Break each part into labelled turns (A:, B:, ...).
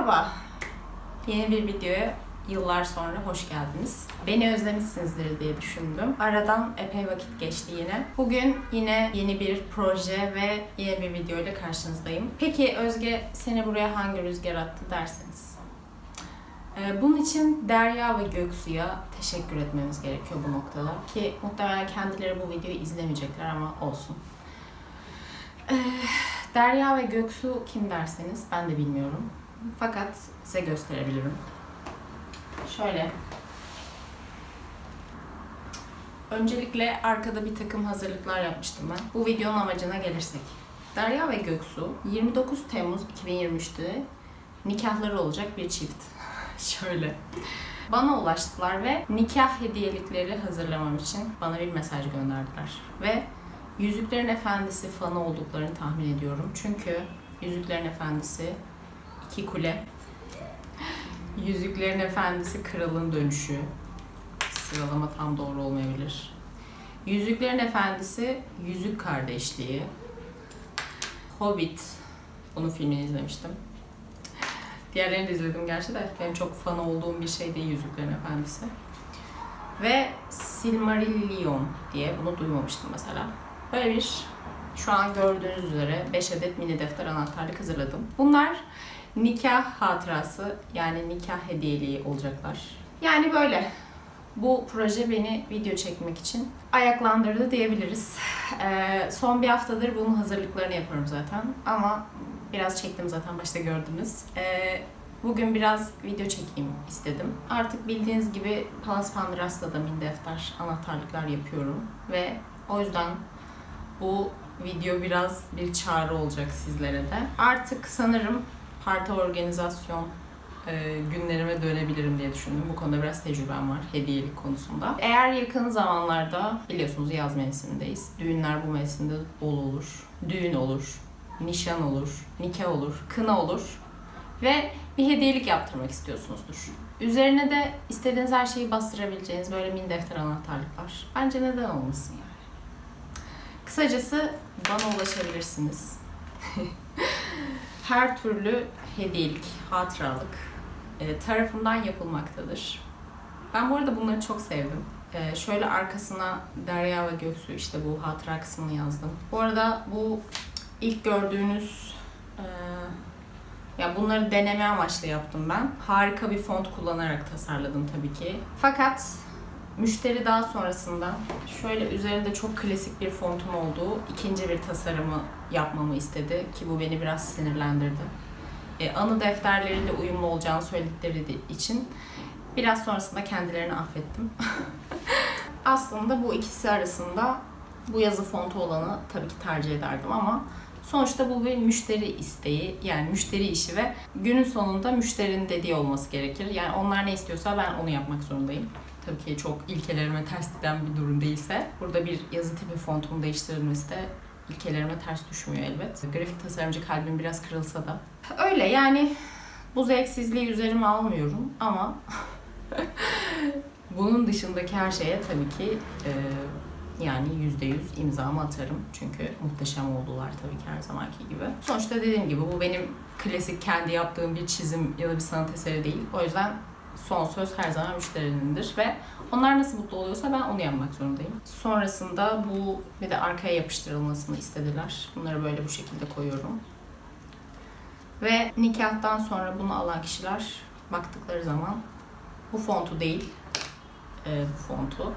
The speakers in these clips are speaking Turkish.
A: Merhaba. Yeni bir videoya yıllar sonra hoş geldiniz. Beni özlemişsinizdir diye düşündüm. Aradan epey vakit geçti yine. Bugün yine yeni bir proje ve yeni bir video ile karşınızdayım. Peki Özge seni buraya hangi rüzgar attı derseniz? Ee, Bunun için Derya ve Göksu'ya teşekkür etmemiz gerekiyor bu noktada. Ki muhtemelen kendileri bu videoyu izlemeyecekler ama olsun. Ee, Derya ve Göksu kim derseniz ben de bilmiyorum. Fakat size gösterebilirim. Şöyle. Öncelikle arkada bir takım hazırlıklar yapmıştım ben. Bu videonun amacına gelirsek. Derya ve Göksu 29 Temmuz 2023'te nikahları olacak bir çift. Şöyle. Bana ulaştılar ve nikah hediyelikleri hazırlamam için bana bir mesaj gönderdiler. Ve Yüzüklerin Efendisi fanı olduklarını tahmin ediyorum. Çünkü Yüzüklerin Efendisi iki kule. Yüzüklerin Efendisi Kralın Dönüşü. Sıralama tam doğru olmayabilir. Yüzüklerin Efendisi Yüzük Kardeşliği. Hobbit. Bunun filmini izlemiştim. Diğerlerini de izledim gerçi de. Benim çok fan olduğum bir şey değil Yüzüklerin Efendisi. Ve Silmarillion diye bunu duymamıştım mesela. Böyle bir şu an gördüğünüz üzere 5 adet mini defter anahtarlık hazırladım. Bunlar nikah hatırası yani nikah hediyeliği olacaklar. Yani böyle. Bu proje beni video çekmek için ayaklandırdı diyebiliriz. Ee, son bir haftadır bunun hazırlıklarını yapıyorum zaten. Ama biraz çektim zaten başta gördünüz. Ee, bugün biraz video çekeyim istedim. Artık bildiğiniz gibi Palas Pandras'ta da mini defter anahtarlıklar yapıyorum. Ve o yüzden bu video biraz bir çağrı olacak sizlere de. Artık sanırım parti organizasyon e, günlerime dönebilirim diye düşündüm. Bu konuda biraz tecrübem var hediyelik konusunda. Eğer yakın zamanlarda biliyorsunuz yaz mevsimindeyiz. Düğünler bu mevsimde bol olur. Düğün olur, nişan olur, nikah olur, kına olur ve bir hediyelik yaptırmak istiyorsunuzdur. Üzerine de istediğiniz her şeyi bastırabileceğiniz böyle mini defter anahtarlıklar. Bence neden olmasın yani. Kısacası bana ulaşabilirsiniz. Her türlü hediyelik, hatıralık e, tarafından yapılmaktadır. Ben bu arada bunları çok sevdim. E, şöyle arkasına Derya ve Göksu işte bu hatıra kısmını yazdım. Bu arada bu ilk gördüğünüz e, ya bunları deneme amaçlı yaptım ben. Harika bir font kullanarak tasarladım tabii ki. Fakat Müşteri daha sonrasında şöyle üzerinde çok klasik bir fontun olduğu ikinci bir tasarımı yapmamı istedi ki bu beni biraz sinirlendirdi. E, anı defterleriyle uyumlu olacağını söyledikleri için biraz sonrasında kendilerini affettim. Aslında bu ikisi arasında bu yazı fontu olanı tabii ki tercih ederdim ama Sonuçta bu bir müşteri isteği, yani müşteri işi ve günün sonunda müşterinin dediği olması gerekir. Yani onlar ne istiyorsa ben onu yapmak zorundayım. Tabii ki çok ilkelerime ters giden bir durum değilse. Burada bir yazı tipi fontunun değiştirilmesi de ilkelerime ters düşmüyor elbet. Grafik tasarımcı kalbim biraz kırılsa da. Öyle yani bu zevksizliği üzerime almıyorum ama bunun dışındaki her şeye tabii ki e, yani yüz imzamı atarım. Çünkü muhteşem oldular tabii ki her zamanki gibi. Sonuçta dediğim gibi bu benim klasik kendi yaptığım bir çizim ya da bir sanat eseri değil. O yüzden son söz her zaman müşterinindir ve onlar nasıl mutlu oluyorsa ben onu yapmak zorundayım. Sonrasında bu bir de arkaya yapıştırılmasını istediler. Bunları böyle bu şekilde koyuyorum. Ve nikahtan sonra bunu alan kişiler baktıkları zaman bu fontu değil, e, bu fontu,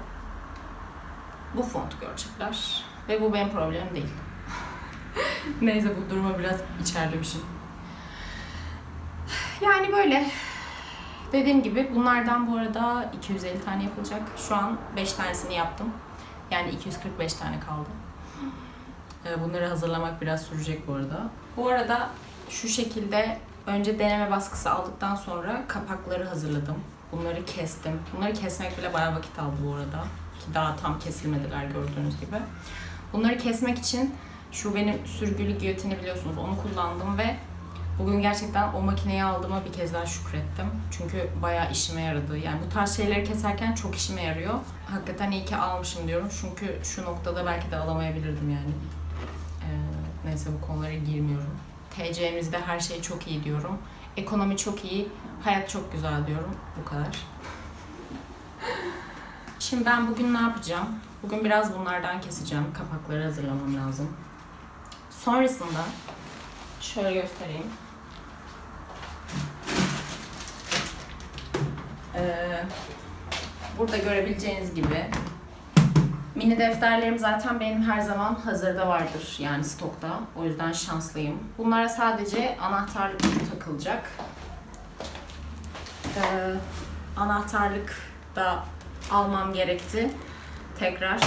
A: bu fontu görecekler. Ve bu benim problemim değil. Neyse bu duruma biraz içerlemişim. Yani böyle. Dediğim gibi bunlardan bu arada 250 tane yapılacak. Şu an 5 tanesini yaptım. Yani 245 tane kaldı. Ee, Bunları hazırlamak biraz sürecek bu arada. Bu arada şu şekilde önce deneme baskısı aldıktan sonra kapakları hazırladım. Bunları kestim. Bunları kesmek bile bayağı vakit aldı bu arada. Ki daha tam kesilmediler gördüğünüz gibi. Bunları kesmek için şu benim sürgülü giyotini biliyorsunuz onu kullandım ve bugün gerçekten o makineyi aldığıma bir kez daha şükrettim. Çünkü bayağı işime yaradı. Yani bu tarz şeyleri keserken çok işime yarıyor. Hakikaten iyi ki almışım diyorum. Çünkü şu noktada belki de alamayabilirdim yani. Ee, neyse bu konulara girmiyorum. TC'mizde her şey çok iyi diyorum. Ekonomi çok iyi, hayat çok güzel diyorum. Bu kadar. Şimdi ben bugün ne yapacağım? Bugün biraz bunlardan keseceğim. Kapakları hazırlamam lazım. Sonrasında şöyle göstereyim. Burada görebileceğiniz gibi mini defterlerim zaten benim her zaman hazırda vardır. Yani stokta. O yüzden şanslıyım. Bunlara sadece anahtarlık takılacak. Ee, anahtarlık da almam gerekti. Tekrar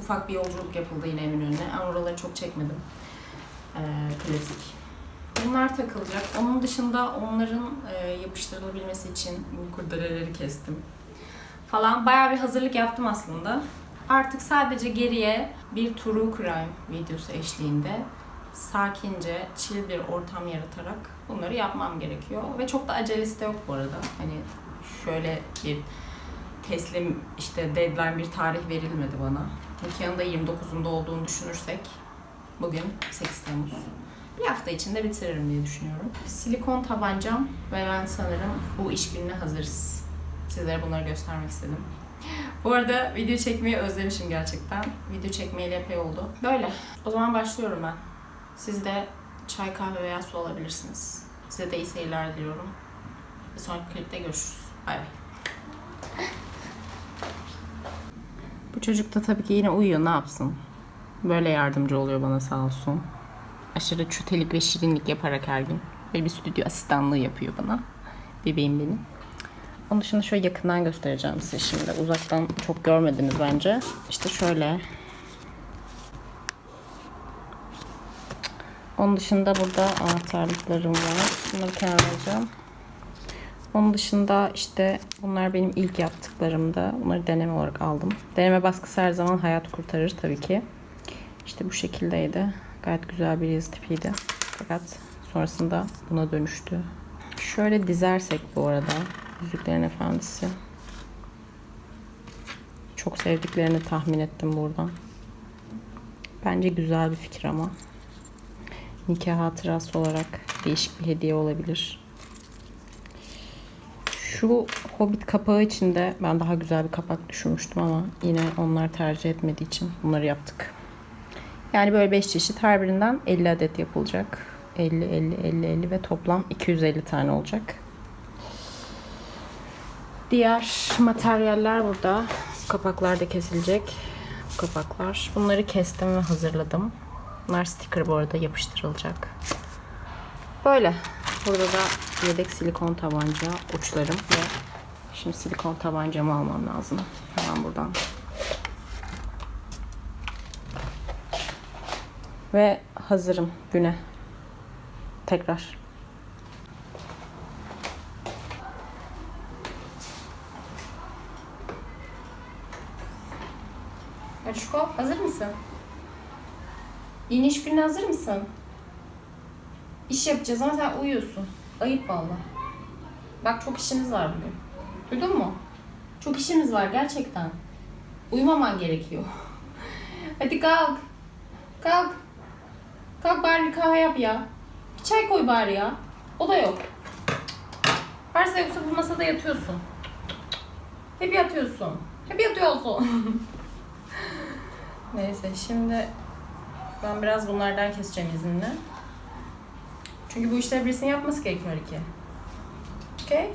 A: ufak bir yolculuk yapıldı yine Eminönü'ne. Oraları çok çekmedim. Ee, klasik. Bunlar takılacak. Onun dışında onların e, yapıştırılabilmesi için bu kurdeleleri kestim. Falan bayağı bir hazırlık yaptım aslında. Artık sadece geriye bir true crime videosu eşliğinde sakince, chill bir ortam yaratarak bunları yapmam gerekiyor. Ve çok da acelesi de yok bu arada. Hani şöyle bir teslim işte deadline bir tarih verilmedi bana. Nikahın da 29'unda olduğunu düşünürsek bugün 8 Temmuz. Bir hafta içinde bitiririm diye düşünüyorum. Silikon tabancam ve ben sanırım bu iş gününe hazırız. Sizlere bunları göstermek istedim. Bu arada video çekmeyi özlemişim gerçekten. Video çekmeyeli epey oldu. Böyle. O zaman başlıyorum ben. Siz de çay, kahve veya su alabilirsiniz. Size de iyi seyirler diliyorum. Bir sonraki klipte görüşürüz. Bay bay. Bu çocuk da tabii ki yine uyuyor. Ne yapsın? Böyle yardımcı oluyor bana sağ olsun. Aşırı çütelik ve şirinlik yaparak her gün. Böyle bir stüdyo asistanlığı yapıyor bana. Bebeğim benim. Onun dışında şöyle yakından göstereceğim size şimdi. Uzaktan çok görmediniz bence. İşte şöyle. Onun dışında burada anahtarlıklarım var. Bunları kenara alacağım. Onun dışında işte bunlar benim ilk yaptıklarımda. Bunları deneme olarak aldım. Deneme baskısı her zaman hayat kurtarır tabii ki. İşte bu şekildeydi. Gayet güzel bir yazı tipiydi. Fakat sonrasında buna dönüştü. Şöyle dizersek bu arada. Yüzüklerin Efendisi. Çok sevdiklerini tahmin ettim buradan. Bence güzel bir fikir ama. Nikah hatırası olarak değişik bir hediye olabilir. Şu Hobbit kapağı için de ben daha güzel bir kapak düşünmüştüm ama yine onlar tercih etmediği için bunları yaptık. Yani böyle 5 çeşit her birinden 50 adet yapılacak. 50, 50, 50, 50 ve toplam 250 tane olacak. Diğer materyaller burada. Bu kapaklar da kesilecek. Bu kapaklar. Bunları kestim ve hazırladım. Bunlar sticker bu arada yapıştırılacak. Böyle. Burada da yedek silikon tabanca uçlarım ve şimdi silikon tabancamı almam lazım. Hemen buradan.
B: Ve hazırım güne. Tekrar. Aşko hazır mısın? Yeni iş gününe hazır mısın? İş yapacağız ama sen uyuyorsun. Ayıp valla. Bak çok işimiz var bugün. Duydun mu? Çok işimiz var gerçekten. Uyumaman gerekiyor. Hadi kalk. Kalk. Kalk bari bir kahve yap ya. Bir çay koy bari ya. O da yok. Varsa yoksa bu masada yatıyorsun. Hep yatıyorsun. Hep yatıyorsun. Neyse şimdi ben biraz bunlardan keseceğim izinle. Çünkü bu işleri birisinin yapması gerekiyor ki. Okey?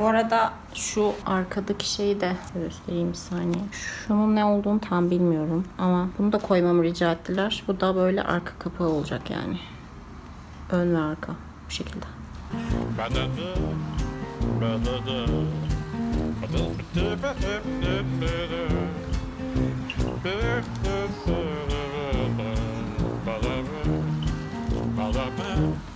B: Bu arada şu arkadaki şeyi de göstereyim bir saniye. Şunun ne olduğunu tam bilmiyorum ama bunu da koymamı rica ettiler. Bu da böyle arka kapağı olacak yani. Ön ve arka bu şekilde. Ba-da-ba.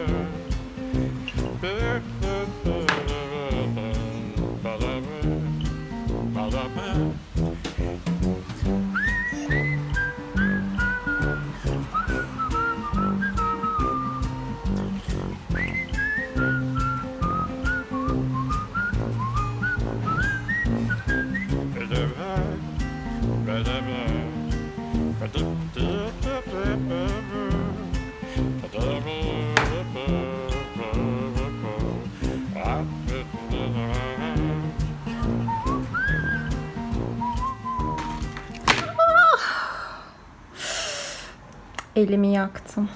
B: Elimi yaktım.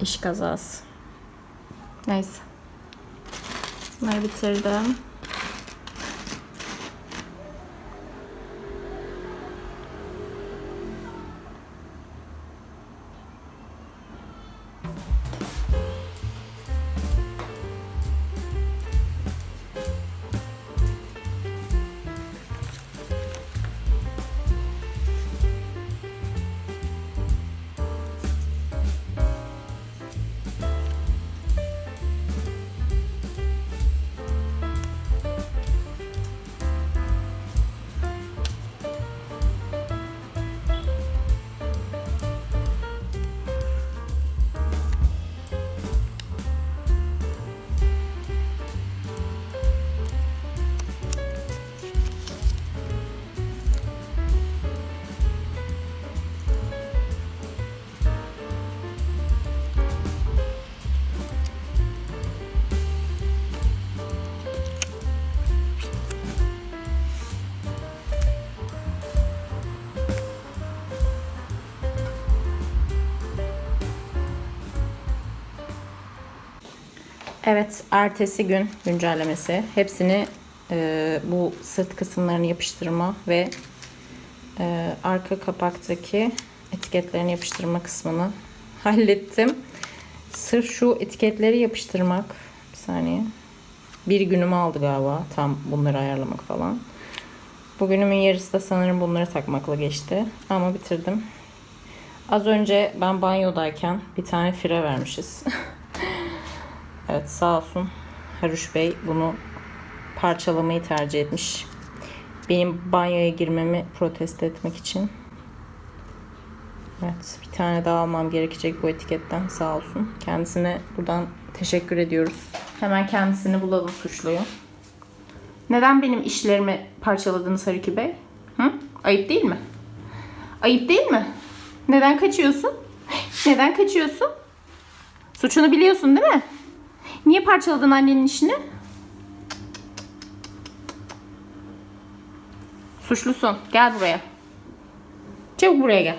B: İş kazası. Neyse. Bunları bitirdim.
A: Evet, ertesi gün güncellemesi. Hepsini e, bu sırt kısımlarını yapıştırma ve e, arka kapaktaki etiketlerini yapıştırma kısmını hallettim. Sırf şu etiketleri yapıştırmak bir saniye. Bir günümü aldı galiba tam bunları ayarlamak falan. Bugünümün yarısı da sanırım bunları takmakla geçti. Ama bitirdim. Az önce ben banyodayken bir tane fire vermişiz. evet sağ olsun Haruş Bey bunu parçalamayı tercih etmiş. Benim banyoya girmemi protesto etmek için. Evet bir tane daha almam gerekecek bu etiketten sağ olsun. Kendisine buradan teşekkür ediyoruz. Hemen kendisini bulalım suçluyu. Neden benim işlerimi parçaladınız Haruki Bey? Hı? Ayıp değil mi? Ayıp değil mi? Neden kaçıyorsun? Neden kaçıyorsun? Suçunu biliyorsun değil mi? Niye parçaladın annenin işini? Suçlusun. Gel buraya. Çabuk buraya gel.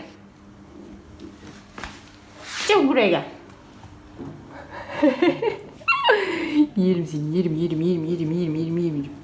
A: Çabuk buraya gel. yerim seni, yerim, yerim, yerim, yerim, yerim, yerim, yerim.